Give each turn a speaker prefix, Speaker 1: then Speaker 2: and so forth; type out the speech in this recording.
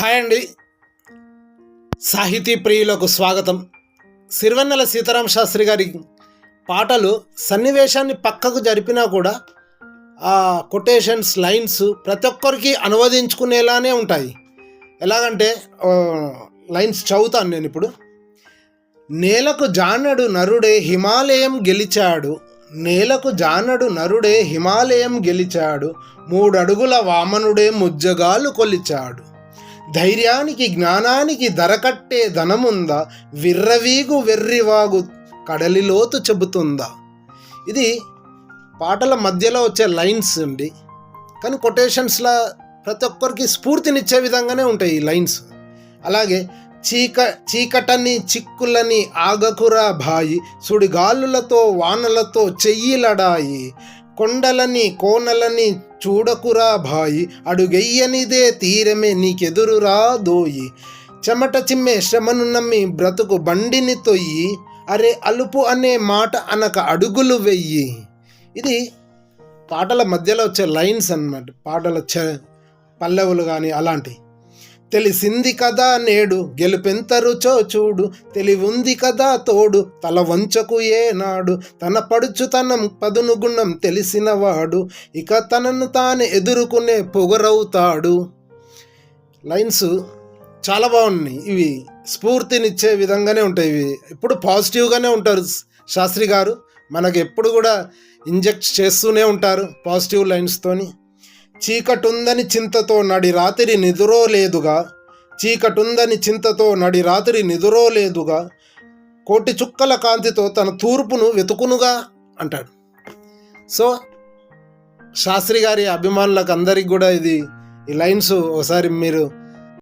Speaker 1: Hi అండి. సాహితీ ప్రియులకు స్వాగతం. సిరివెన్నెల సీతారాం శాస్త్రి గారి పాటలు సన్నివేశాన్ని పక్కకు జరిపినా కూడా ఆ కొటేషన్స్ లైన్స్ ప్రతి ఒక్కరికి అనువదించుకునేలానే ఉంటాయి. ఎలాగంటే లైన్స్ చదువుతాను నేను ఇప్పుడు. నేలకు జానడు నరుడే హిమాలయం గెలిచాడు. నేలకు జానడు నరుడే హిమాలయం గెలిచాడు. మూడడుగుల వామనుడే ముజ్జగాలు కొలిచాడు. ధైర్యానికి జ్ఞానానికి ధరకట్టే ధనముందా? విర్రవీగు వెర్రివాగు కడలిలోతు చెబుతుందా? ఇది పాటల మధ్యలో వచ్చే లైన్స్ అండి. కానీ కొటేషన్స్లా ప్రతి ఒక్కరికి స్ఫూర్తినిచ్చే విధంగానే ఉంటాయి ఈ లైన్స్. అలాగే చీక చీకటని చిక్కులని ఆగకురా బాయి సుడిగాలులతో వానలతో చెయ్యిలడాయి. కొండలని కోనలని చూడకురా భాయి అడుగెయ్యనిదే తీరమే నీకెదురురా దోయి. చెమట చిమ్మే శ్రమను నమ్మి బ్రతుకు బండిని తొయ్యి. అరే అలుపు అనే మాట అనక అడుగులు వెయ్యి. ఇది పాటల మధ్యలో వచ్చే లైన్స్ అన్నమాట. పాటల వచ్చే పల్లవులు కానీ అలాంటివి తెలిసింది కదా నేడు గెలుపెంతరుచో చూడు తెలివుంది కదా తోడు తల వంచకు ఏనాడు. తన పడుచుతనం పదును గుణం తెలిసినవాడు ఇక తనను తాను ఎదుర్కొనే పొగరవుతాడు. లైన్స్ చాలా బాగున్నాయి. ఇవి స్ఫూర్తినిచ్చే విధంగానే ఉంటాయి. ఇవి ఎప్పుడు పాజిటివ్గానే ఉంటారు శాస్త్రి గారు. మనకు ఎప్పుడు కూడా ఇంజెక్ట్ చేస్తూనే ఉంటారు పాజిటివ్ లైన్స్తోని. చీకటుందని చింతతో నడి రాత్రి నిదురో లేదుగా చీకటుందని చింతతో నడి రాత్రి నిదురో లేదుగా కోటి చుక్కల కాంతితో తన తూర్పును వెతుకునుగా అంటాడు. సో శాస్త్రి గారి అభిమానులకు అందరికి కూడా ఇది ఈ లైన్స్ ఒకసారి మీరు